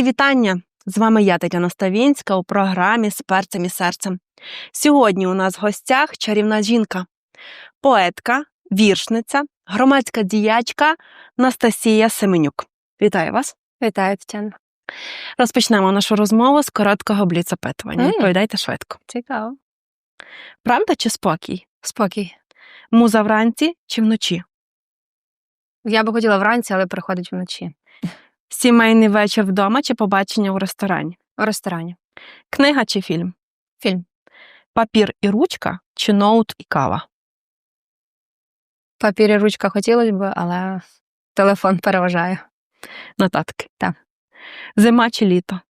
Мої вітання! З вами я, Тетяна Ставінська, у програмі з перцем і серцем. Сьогодні у нас в гостях чарівна жінка, поетка, віршниця, громадська діячка Настасія Семенюк. Вітаю вас! Вітаю, Тетяна. Розпочнемо нашу розмову з короткого бліц-опитування. Відповідайте швидко. Цікаво. Правда чи спокій? Спокій. Муза вранці чи вночі? Я би хотіла вранці, але приходить вночі. Сімейний вечір вдома чи побачення у ресторані? У ресторані. Книга чи фільм? Фільм. Папір і ручка чи ноут і кава? Папір і ручка хотілося б, але телефон переважає. Нотатки. Так. Зима чи літо?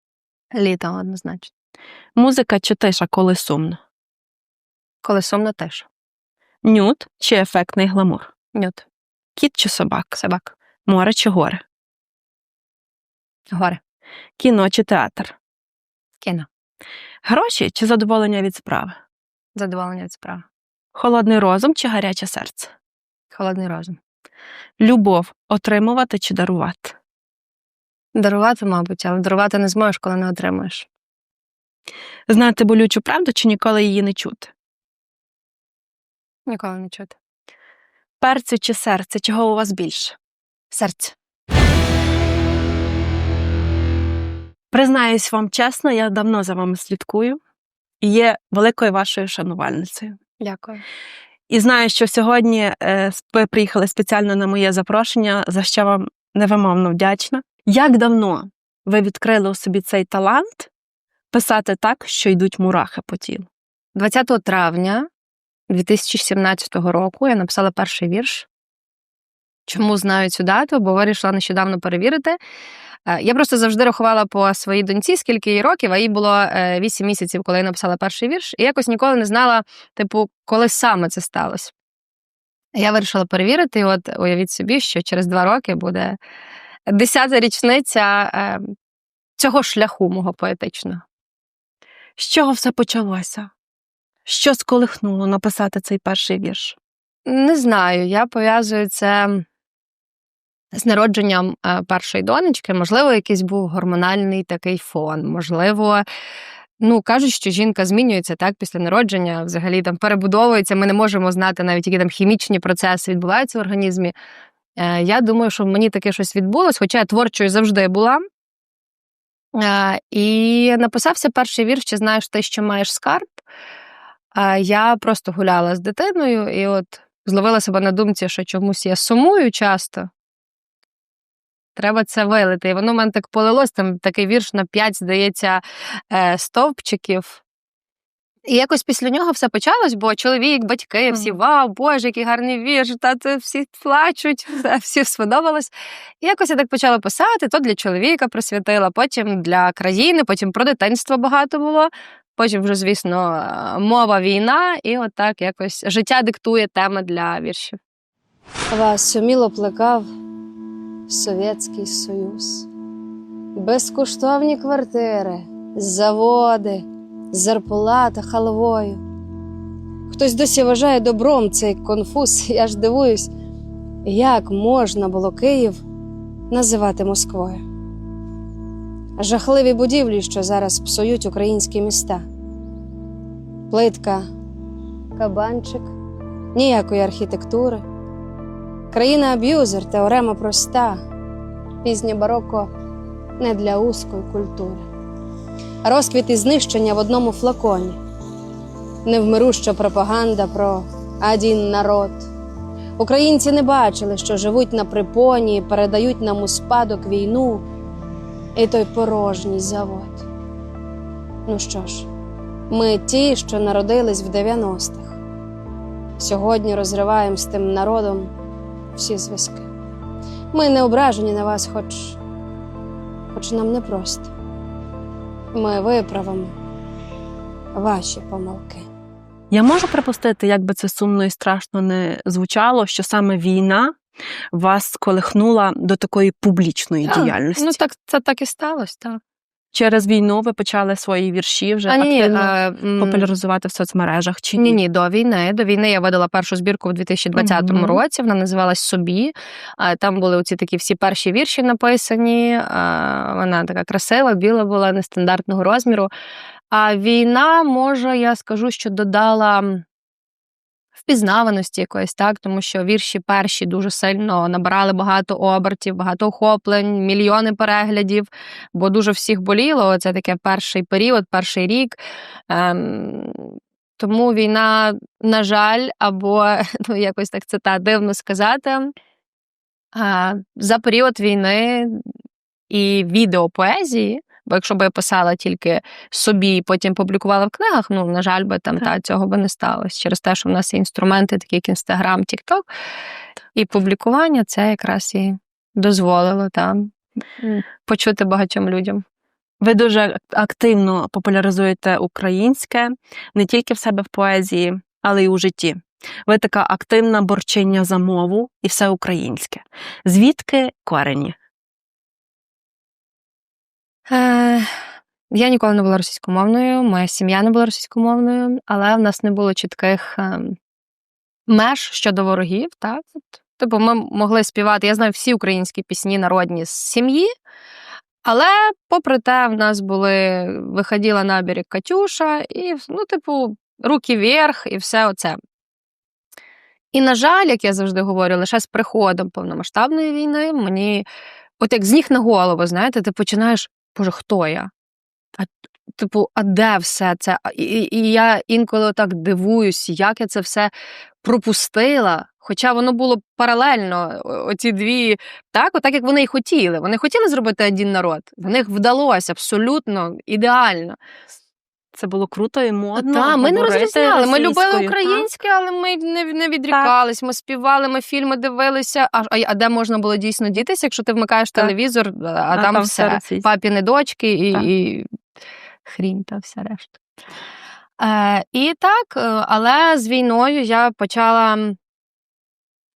Літо однозначно. Музика чи тиша, коли сумно? Коли сумно теж. Нюд чи ефектний гламур? Нют. Кіт чи собак? Собак. Море чи гори? Горе. Кіно чи театр? Кіно. Гроші чи задоволення від справи? Задоволення від справи. Холодний розум чи гаряче серце? Холодний розум. Любов отримувати чи дарувати? Дарувати, мабуть, але дарувати не зможеш, коли не отримаєш. Знати болючу правду чи ніколи її не чути? Ніколи не чути. Перцю чи серце, чого у вас більше? Серце. Признаюсь вам чесно, я давно за вами слідкую і є великою вашою шанувальницею. Дякую. І знаю, що сьогодні е, ви приїхали спеціально на моє запрошення, за що вам невимовно вдячна. Як давно ви відкрили у собі цей талант писати так, що йдуть мурахи по тілу? 20 травня 2017 року я написала перший вірш. Чому знаю цю дату? Бо вирішила нещодавно перевірити. Е, Я просто завжди рахувала по своїй доньці, скільки їй років, а їй було 8 місяців, коли я написала перший вірш, і якось ніколи не знала, типу, коли саме це сталося. Я вирішила перевірити, і от уявіть собі, що через два роки буде десята річниця е, цього шляху мого поетичного. З чого все почалося? Що сколихнуло написати цей перший вірш? Не знаю, я пов'язую це з народженням е, першої донечки. Можливо, якийсь був гормональний такий фон. Можливо, ну кажуть, що жінка змінюється так після народження, взагалі там перебудовується. Ми не можемо знати навіть, які там хімічні процеси відбуваються в організмі. Е, Я думаю, що мені таке щось відбулось, хоча я творчою завжди була. Е, І написався перший вірш, чи знаєш ти, що маєш скарб. А я просто гуляла з дитиною і от зловила себе на думці, що чомусь я сумую часто. Треба це вилити. І воно в мене так полилось, там такий вірш на п'ять, здається, е, стовпчиків. І якось після нього все почалось, бо чоловік, батьки, всі вау, боже, який гарний вірш, та це всі плачуть, всі сподобалось. І якось я так почала писати, то для чоловіка присвятила, потім для країни, потім про дитинство багато було. Потім вже, звісно, е, мова війна, і от так якось життя диктує теми для віршів. Вас уміло плекав Совєтський Союз. Безкоштовні квартири, заводи, зарплата халвою. Хтось досі вважає добром цей конфуз. Я ж дивуюсь, як можна було Київ називати Москвою. Жахливі будівлі, що зараз псують українські міста. Плитка, кабанчик, ніякої архітектури. Країна аб'юзер, теорема проста, пізнє бароко не для узкої культури. Розквіт і знищення в одному флаконі, невмируща пропаганда про один народ. Українці не бачили, що живуть на припоні, передають нам у спадок війну і той порожній завод. Ну що ж, ми ті, що народились в 90-х. Сьогодні розриваємо з тим народом всі зв'язки. Ми не ображені на вас, хоч, хоч нам непросто. Ми виправимо ваші помилки. Я можу припустити, як би це сумно і страшно не звучало, що саме війна вас сколихнула до такої публічної Так, діяльності. Ну так це так і сталося, так. Через війну ви почали свої вірші вже А ні, ні, активно е, м, популяризувати в соцмережах чи Ні, ні, до війни. До війни я видала першу збірку в 2020 Мгм. році. Вона називалась Собі. Там були оці такі всі перші вірші написані. Вона така красива, біла була, нестандартного розміру. А війна, може, я скажу, що додала. Впізнаваності якоїсь, так, тому що вірші перші дуже сильно набирали багато обертів, багато охоплень, мільйони переглядів, бо дуже всіх боліло. Це таке перший період, перший рік. Ем, тому війна, на жаль, або ну, якось так це та дивно сказати. За період війни і відеопоезії, бо якщо б я писала тільки собі і потім публікувала в книгах, ну, на жаль, би там Так. та, цього би не сталося. Через те, що в нас є інструменти, такі як Інстаграм, Тікток, і публікування це якраз і дозволило там почути багатьом людям. Ви дуже активно популяризуєте українське не тільки в себе в поезії, але й у житті. Ви така активна борчиня за мову і все українське. Звідки корені? Я ніколи не була російськомовною, моя сім'я не була російськомовною, але в нас не було чітких е, меж щодо ворогів. Так? Типу, ми могли співати, я знаю всі українські пісні народні з сім'ї, але попри те, в нас були виходила на берег Катюша, і, ну, типу, руки вверх, і все оце. І, на жаль, як я завжди говорю, лише з приходом повномасштабної війни мені, от як з ніг на голову, знаєте, ти починаєш, боже, хто я? А, типу, а де все це? І, і, я інколи так дивуюсь, як я це все пропустила. Хоча воно було паралельно, оці дві, так, отак як вони і хотіли. Вони хотіли зробити один народ. В них вдалося абсолютно ідеально. Це було круто і модно. Так, ми не розрізняли. Ми любили українське, але ми не, не відрікались. Ми співали, ми фільми дивилися. А, а, а де можна було дійсно дітися, якщо ти вмикаєш Так. телевізор, а, а там, все. Папі Папіни дочки і, Так. і хрінь та вся решта. Е, і так, е, але з війною я почала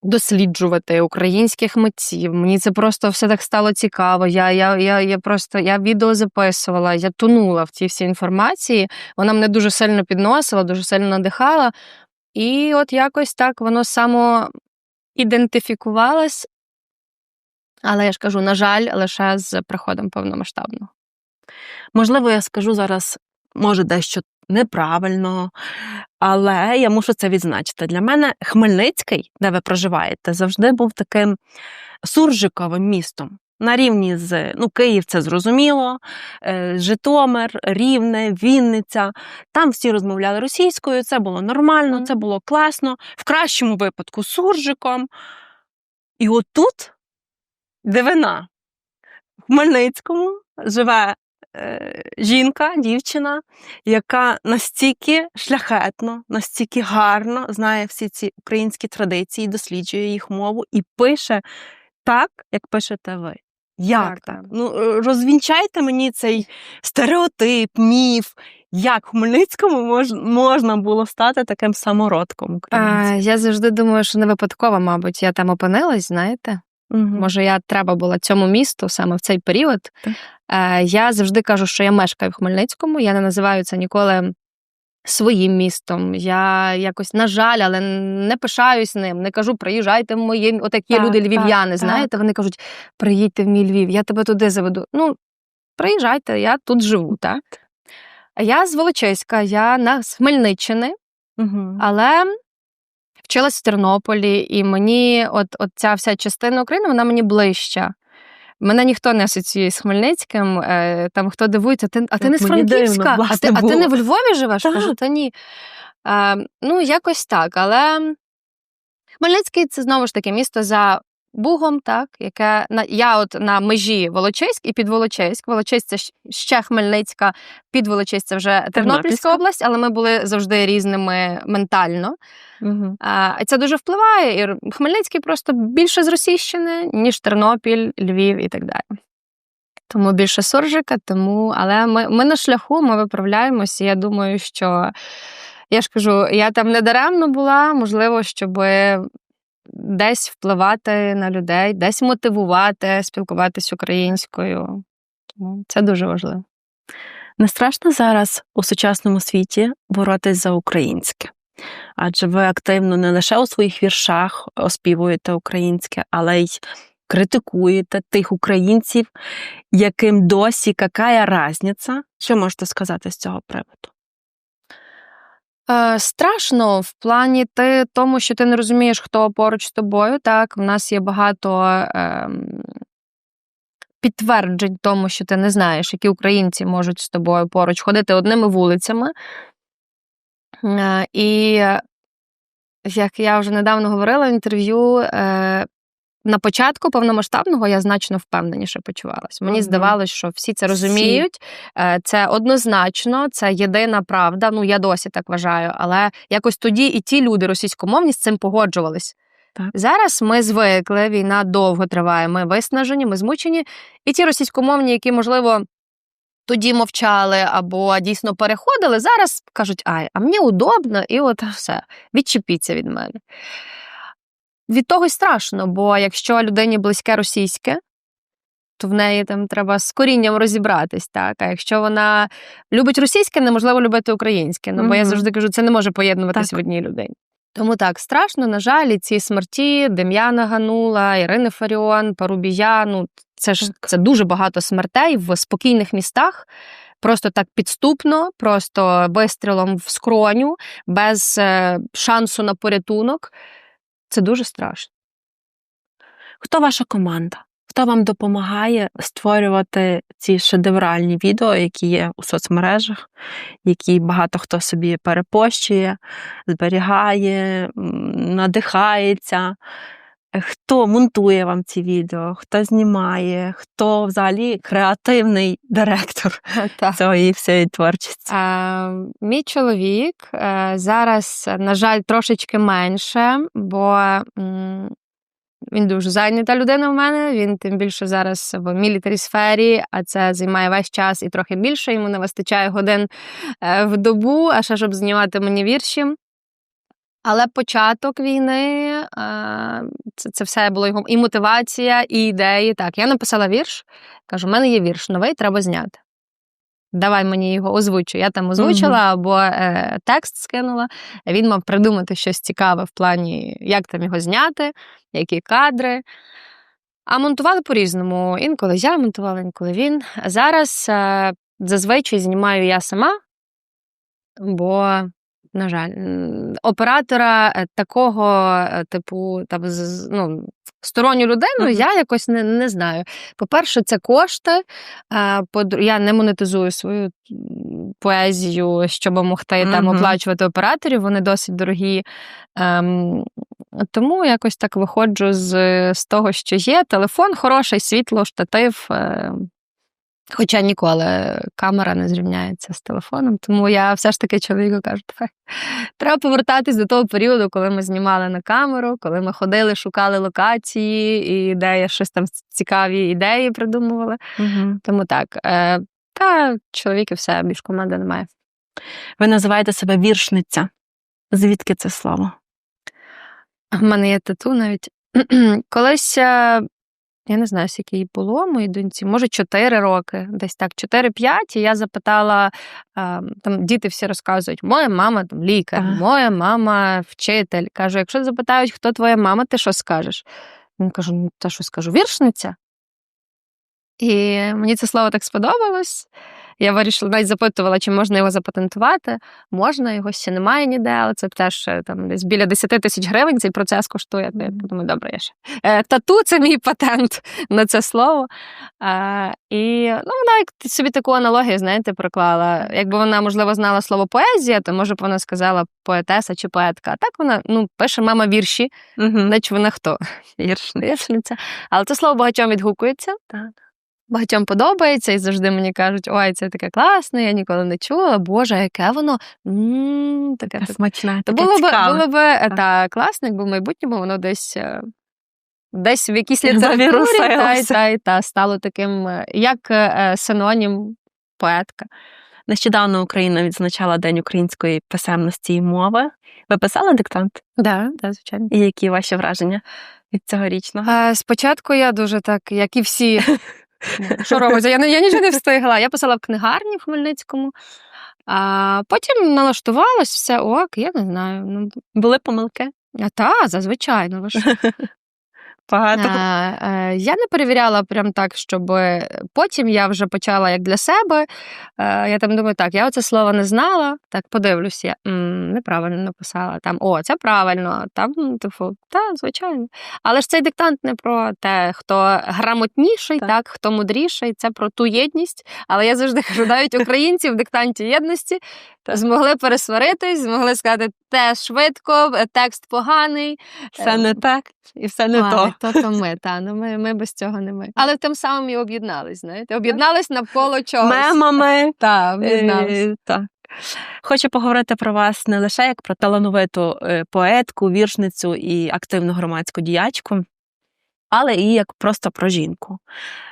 досліджувати українських митців. Мені це просто все так стало цікаво. Я, я, я, я просто я відео записувала, я тонула в цій всій інформації. Вона мене дуже сильно підносила, дуже сильно надихала. І от якось так воно само ідентифікувалось. Але я ж кажу, на жаль, лише з приходом повномасштабного. Можливо, я скажу зараз, може, дещо неправильно, але я мушу це відзначити. Для мене Хмельницький, де ви проживаєте, завжди був таким суржиковим містом. На рівні з ну, Київ, це зрозуміло, е, Житомир, Рівне, Вінниця. Там всі розмовляли російською, це було нормально, це було класно, в кращому випадку суржиком. І отут дивина. В Хмельницькому живе жінка, дівчина, яка настільки шляхетно, настільки гарно знає всі ці українські традиції, досліджує їх мову і пише так, як пишете ви. Як Так, так? так. Ну, е, розвінчайте мені цей стереотип, міф. Як в Хмельницькому мож, можна було стати таким самородком? А, я завжди думаю, що не випадково, мабуть, я там опинилась, знаєте. Мгм. Може, я треба була цьому місту саме в цей період. Так. Е, я завжди кажу, що я мешкаю в Хмельницькому. Я не називаю це ніколи своїм містом. Я якось, на жаль, але не пишаюсь ним. Не кажу, приїжджайте в моє. От як є Так, люди львів'яни, так. знаєте, вони кажуть, приїдьте в мій Львів, я тебе туди заведу. Ну, приїжджайте, я тут живу, так? Я з Волочиська, я на Хмельниччини. Мгм. Але вчилась в Тернополі, і мені от, от ця вся частина України, вона мені ближча. Мене ніхто не асоціює з Хмельницьким. Е, там хто дивується, ти, а ти не з Франківська, а, ти, а ти не в. Львові живеш? Кажу, та ні. Е, ну, якось так. Але Хмельницький це знову ж таки місто за Бугом, так, яке на я от на межі Волочиськ і під Волочиськ. Волочиськ це ще Хмельницька, Підволочиськ це вже Тернопільська Тернопільська. область, але ми були завжди різними ментально. Мгм. А, це дуже впливає. І Хмельницький просто більше з Російщини, ніж Тернопіль, Львів і так далі. Тому більше суржика, тому, але ми, ми на шляху, ми виправляємося. Я думаю, що я ж кажу, я там не даремно була, можливо, щоб десь впливати на людей, десь мотивувати, спілкуватись українською. Тому це дуже важливо. Не страшно зараз у сучасному світі боротись за українське? Адже ви активно не лише у своїх віршах оспівуєте українське, але й критикуєте тих українців, яким досі какая разниця. Що можете сказати з цього приводу? Е, страшно в плані ти тому, що ти не розумієш, хто поруч з тобою. Так, в нас є багато ем, підтверджень тому, що ти не знаєш, які українці можуть з тобою поруч ходити одними вулицями. Е, і як я вже недавно говорила в інтерв'ю, е, на початку повномасштабного я значно впевненіше почувалася. Мені здавалось, що всі це розуміють. Е, Це однозначно, це єдина правда. Ну я досі так вважаю. Але якось тоді і ті люди російськомовні з цим погоджувались. Так. Зараз ми звикли, війна довго триває. Ми виснажені, ми змучені. І ті російськомовні, які, можливо, тоді мовчали або дійсно переходили, зараз кажуть, ай, а мені удобно, і от все, відчепіться від мене. Від того й страшно, бо якщо людині близьке російське, то в неї там треба з корінням розібратись. Так? А якщо вона любить російське, неможливо любити українське. Ну, бо я завжди кажу, це не може поєднуватись Так. в одній людині. Тому так, страшно, на жаль, і ці смерті Дем'яна Ганула, Ірини Фаріон, Парубія. Ну, це ж це дуже багато смертей в спокійних містах. Просто так підступно, просто вистрілом в скроню, без е, шансу на порятунок. Це дуже страшно. Хто ваша команда? Хто вам допомагає створювати ці шедевральні відео, які є у соцмережах, які багато хто собі перепощує, зберігає, надихається? Хто монтує вам ці відео, хто знімає, хто взагалі креативний директор Так. цієї всієї творчості? Е, мій чоловік е, зараз, на жаль, трошечки менше, бо м, він дуже зайнята людина в мене. Він тим більше зараз в мілітарі сфері, а це займає весь час і трохи більше. Йому не вистачає годин е, в добу, а ще щоб знімати мені вірші. Але початок війни е, це, це все було його і мотивація, і ідеї. Так, я написала вірш, кажу: у мене є вірш новий, треба зняти. Давай мені його озвучу. Я там озвучила або е, текст скинула. Він мав придумати щось цікаве в плані, як там його зняти, які кадри. А монтували по-різному. Інколи я монтувала, інколи він. А зараз е, зазвичай знімаю я сама, бо, на жаль, оператора е, такого, е, типу, там, з- ну, сторонню людину Мгм. я якось не, не знаю. По-перше, це кошти. Е, Я не монетизую свою поезію, щоб могти там оплачувати операторів, вони досить дорогі. Ем, тому якось так виходжу з, з того, що є. Телефон хороший, світло, штатив. Хоча ніколи камера не зрівняється з телефоном, тому я все ж таки чоловіку кажу, «Давай, треба повертатись до того періоду, коли ми знімали на камеру, коли ми ходили, шукали локації, і де я щось там цікаві ідеї придумували. Угу. Тому так. Е, та чоловік і все, більш команди немає. Ви називаєте себе віршниця. Звідки це слово? У мене є тату навіть. Колись, е, я не знаю, скільки їй було моїй доньці, може, 4 роки, десь так, 4-5. І я запитала, там діти всі розказують, моя мама там лікар, Ага. моя мама вчитель. Кажу, якщо запитають, хто твоя мама, ти що скажеш? Він каже: ну, та що скажу, віршниця. І мені це слово так сподобалось. Я вирішила, навіть запитувала, чи можна його запатентувати. Можна, його ще немає ніде, але це теж е, там десь біля 10 тисяч гривень цей процес коштує. Я подумаю, добре, я ще. Е, тату це мій патент на це слово. І ну, вона як собі таку аналогію, знаєте, проклала. Якби вона, можливо, знала слово поезія, то може б вона сказала поетеса чи поетка. А так вона ну, пише мама вірші, наче вона хто? Віршниця. Але це слово багатьом відгукується. Так. Багатьом подобається, і завжди мені кажуть, ой, це таке класне, я ніколи не чула. Боже, яке воно м, таке. Смачне, таке було б, було б е, та, класно, якби в майбутньому воно десь, е, десь в якійсь літературі та, та, та, стало таким, е, як е, синонім поетка. Нещодавно Україна відзначала День української писемності і мови. Ви писали диктант? Да, да, звичайно. І які ваші враження від цьогорічного? Е, Спочатку я дуже так, як і всі, Що робиться? Я, я нічого не встигла. Я писала в книгарні в Хмельницькому. А потім налаштувалось все ок, я не знаю. Ну, Були помилки? а та, зазвичай, ну ви що. Багато. Е, е, Я не перевіряла прям так, щоб потім я вже почала як для себе. Е, Я там думаю, так, я оце слово не знала, так подивлюся, я «М, неправильно написала. Там, о, це правильно, там, ну, типу, та, звичайно. Але ж цей диктант не про те, хто грамотніший, Так. так. хто мудріший, це про ту єдність. Але я завжди кажу, навіть українці в диктанті єдності змогли пересваритись, змогли сказати, те швидко, е, текст поганий. Все не так і все не А, то. то, то ми, та, ну ми, ми без цього не ми. Але тим самим і об'єднались, знаєте? Об'єднались навколо чогось. Мемами. Так, об'єднались. Е, Так. Хочу поговорити про вас не лише як про талановиту е, поетку, віршницю і активну громадську діячку, але і як просто про жінку.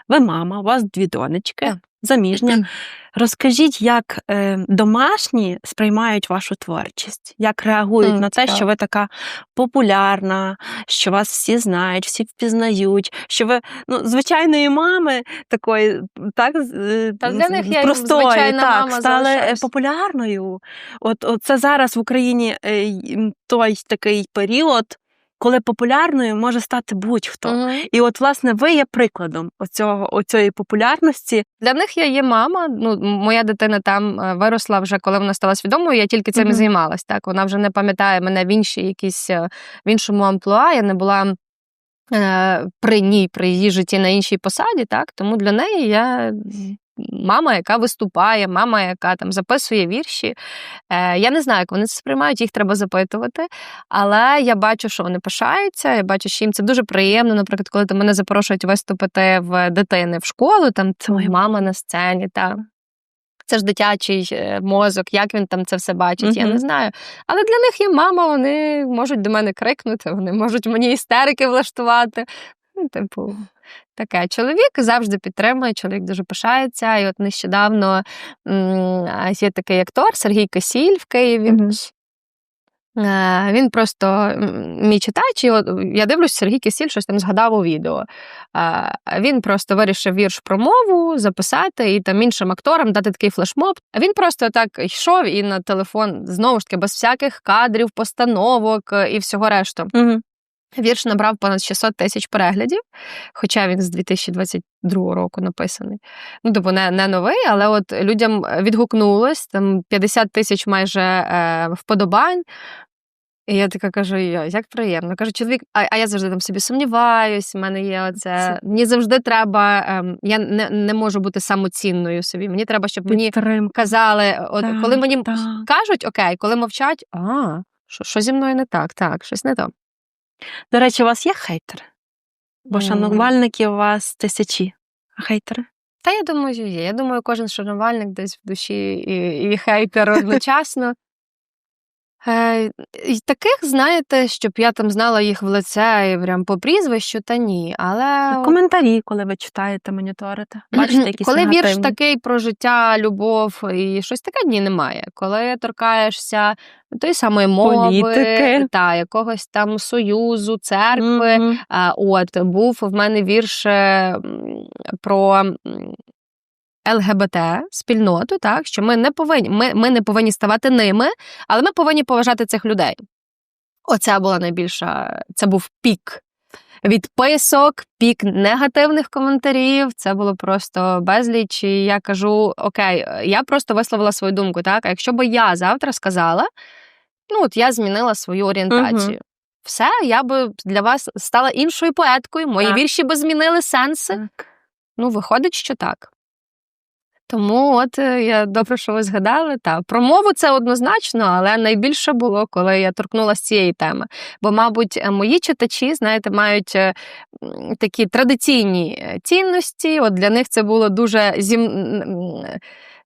Ви мама, у вас дві донечки, Так. Заміжня. Розкажіть, як е, домашні сприймають вашу творчість, як реагують М, на те, цікаво. що ви така популярна, що вас всі знають, всі впізнають, що ви ну, звичайної мами такої, так е, Та для них з я простої, звичайна так, мама стали е, залишаюсь. популярною. От, от це зараз в Україні е, той такий період, коли популярною може стати будь-хто. Мгм. І от, власне, ви є прикладом оцього, оцієї популярності. Для них я є мама. Ну, моя дитина там е, виросла вже, коли вона стала свідомою. Я тільки цим і Мгм. займалась. Так, вона вже не пам'ятає мене в іншій якійсь е, в іншому амплуа. Я не була. е, При ній, при її житті на іншій посаді, так тому для неї я мама, яка виступає, мама, яка там записує вірші. Е, я не знаю, як вони це сприймають, їх треба запитувати. Але я бачу, що вони пишаються. Я бачу, що їм це дуже приємно. Наприклад, коли ти мене запрошують виступити в дитини в школу, там це моя мама на сцені. Та. Це ж дитячий е, мозок, як він там це все бачить, я не знаю. Але для них є мама, вони можуть до мене крикнути, вони можуть мені істерики влаштувати. Ну, типу, таке. Чоловік завжди підтримує, чоловік дуже пишається. І от нещодавно є такий актор Сергій Касіль в Києві. Е, Він просто мій читач, і от я дивлюсь, Сергій Кисіль щось там згадав у відео. Він просто вирішив вірш про мову записати і там іншим акторам дати такий флешмоб. Він просто так йшов і на телефон знову ж таки без всяких кадрів, постановок е, і всього решту. Угу. Вірш набрав понад 600 тисяч переглядів, хоча він з 2022 року написаний. Ну, тобто не, не новий, але от людям відгукнулось там 50 тисяч майже е, вподобань. І я така кажу: як приємно. Кажу, чоловік, а, а я завжди там собі сумніваюсь, в мене є оце. Мені завжди треба, ем, я не, не можу бути самоцінною собі. Мені треба, щоб мені Підтримка. казали, от Так, коли мені так. кажуть, окей, коли мовчать, а, що, що зі мною не так, так, щось не то. До речі, у вас є хейтери? Бо шанувальники шанувальників у вас тисячі. А хейтери? Та я думаю, є. Я думаю, кожен шанувальник десь в душі і, і хейтер одночасно. Е, і таких, знаєте, щоб я там знала їх в лице і прям по прізвищу, та ні. Але Коментарі, коли ви читаєте, моніторите. Бачите, якісь коли вірш такий про життя, любов і щось таке ні, немає. Коли торкаєшся тої самої мови, Політики. та якогось там союзу, церкви. А, От був в мене вірш е, про ЛГБТ спільноту, так що ми не повинні, ми, ми не повинні ставати ними, але ми повинні поважати цих людей. Оце була найбільша, це був пік відписок, пік негативних коментарів. Це було просто безліч. І я кажу: окей, я просто висловила свою думку. Так, а якщо би я завтра сказала, ну от я змінила свою орієнтацію. Все, я би для вас стала іншою поеткою, мої Так. вірші би змінили сенси. Так. Ну, виходить, що так. Тому от е, я добре, що ви згадали. Та про мову це однозначно, але найбільше було, коли я торкнулася цієї теми. Бо, мабуть, е, мої читачі, знаєте, мають е, такі традиційні цінності. От для них це було дуже зім.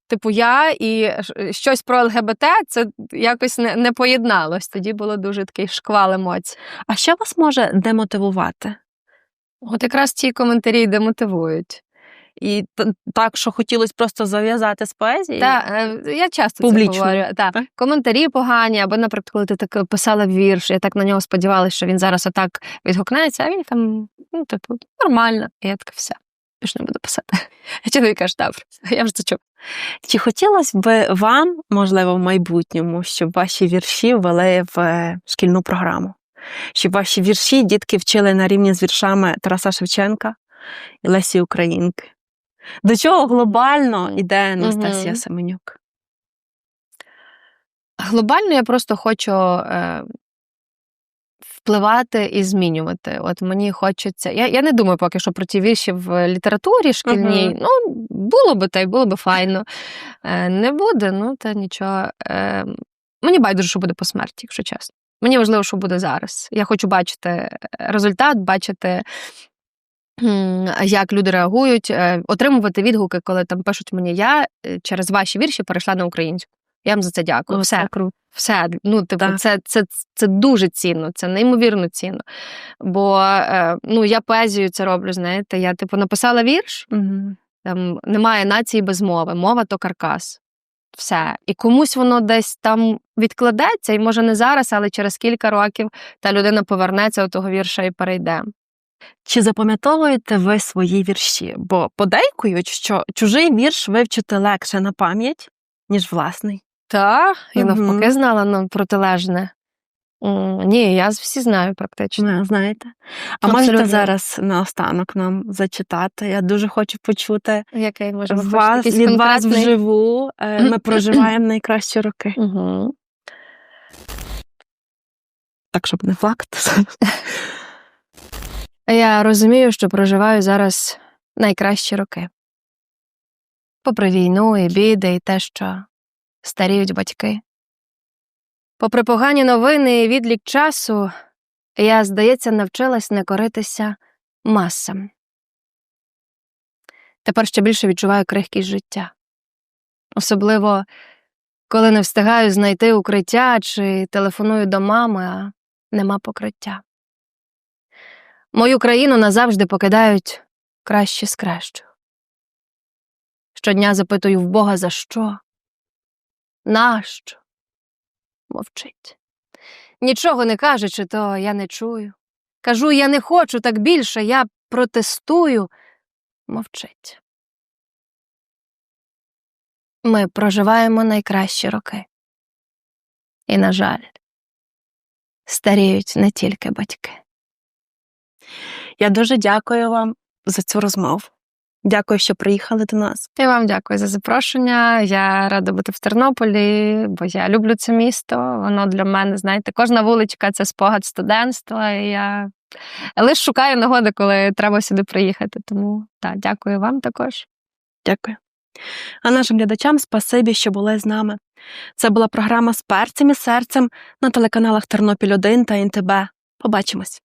Типу, я і щось про ЛГБТ це якось не, не поєдналось. Тоді було дуже такий шквал емоцій. А що вас може демотивувати? От якраз ці коментарі демотивують. І так, що хотілося просто зав'язати з поезією? Та, е, я часто Публічно, це говорю. Та. так? Коментарі погані, або, наприклад, коли ти так писала вірш, я так на нього сподівалася, що він зараз отак відгукнеться, а він там, ну, типу, нормально. І я така все. більше не буду писати. Чоловік каже, добре, я вже це чув. Чи хотілося б вам, можливо, в майбутньому, щоб ваші вірші ввели в е, шкільну програму? Щоб ваші вірші дітки вчили на рівні з віршами Тараса Шевченка і Лесі Українки? До чого глобально йде Анастасія Мгм. Семенюк? Глобально я просто хочу е, впливати і змінювати. От мені хочеться. Я, я не думаю поки що про ті вірші в літературі шкільній. Мгм. Ну, було би та й було би файно. Е, не буде, ну та нічого. Е, мені байдуже, що буде по смерті, якщо чесно. Мені важливо, що буде зараз. Я хочу бачити результат, бачити. Як люди реагують, е, отримувати відгуки, коли там пишуть мені, я е, через ваші вірші перейшла на українську. Я вам за це дякую. О, Все, це круто. все. Ну, типу, Так. це, це, це дуже цінно, це неймовірно цінно. Бо е, ну, я поезію це роблю, знаєте. Я, типу, написала вірш, Мгм. там немає нації без мови, мова то каркас. Все. І комусь воно десь там відкладеться, і може не зараз, але через кілька років та людина повернеться до того вірша і перейде. Чи запам'ятовуєте ви свої вірші? Бо подейкують, що чужий вірш вивчити легше на пам'ять, ніж власний. Та, я Мгм. навпаки знала ну, протилежне. Ні, я всі знаю практично. Не, знаєте. А можете Абсолютно. зараз наостанок нам зачитати? Я дуже хочу почути Який може ви вас, від вас вживу. Е, Ми проживаємо найкращі роки. Угу. Так, щоб не плакати. Я розумію, що проживаю зараз найкращі роки. Попри війну і біди, і те, що старіють батьки. Попри погані новини і відлік часу, я, здається, навчилась не коритися масам. Тепер ще більше відчуваю крихкість життя. Особливо, коли не встигаю знайти укриття чи телефоную до мами, а нема покриття. Мою країну назавжди покидають кращі з кращих. Щодня запитую в Бога за що? Нащо? Мовчить. Нічого не каже, чи то я не чую. Кажу, я не хочу так більше, я протестую. Мовчить. Ми проживаємо найкращі роки. І, на жаль, старіють не тільки батьки. Я дуже дякую вам за цю розмову. Дякую, що приїхали до нас. Я вам дякую за запрошення. Я рада бути в Тернополі, бо я люблю це місто. Воно для мене, знаєте, кожна вуличка це спогад студентства. І я лише шукаю нагоди, коли треба сюди приїхати. Тому так, дякую вам також. Дякую. А нашим глядачам спасибі, що були з нами. Це була програма з перцем і серцем на телеканалах Тернопіль 1 та НТБ. Побачимось.